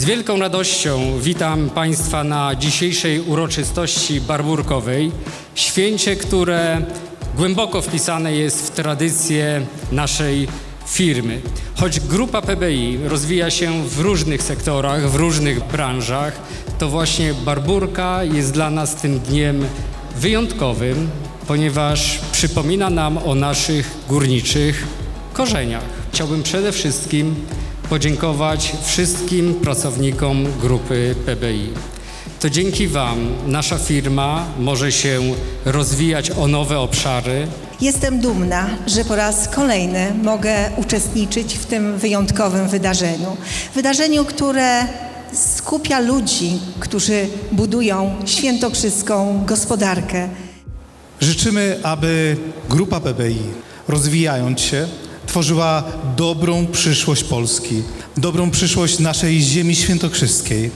Z wielką radością witam Państwa na dzisiejszej uroczystości barburkowej, święcie, które głęboko wpisane jest w tradycję naszej firmy. Choć grupa PBI rozwija się w różnych sektorach, w różnych branżach, to właśnie barburka jest dla nas tym dniem wyjątkowym, ponieważ przypomina nam o naszych górniczych korzeniach. Chciałbym przede wszystkim podziękować wszystkim pracownikom grupy PBI. To dzięki Wam nasza firma może się rozwijać o nowe obszary, Jestem dumna, że po raz kolejny mogę uczestniczyć w tym wyjątkowym wydarzeniu. Wydarzeniu, które skupia ludzi, którzy budują świętokrzyską gospodarkę. Życzymy, aby grupa PBI, rozwijając się, tworzyła dobrą przyszłość Polski, dobrą przyszłość naszej ziemi świętokrzyskiej.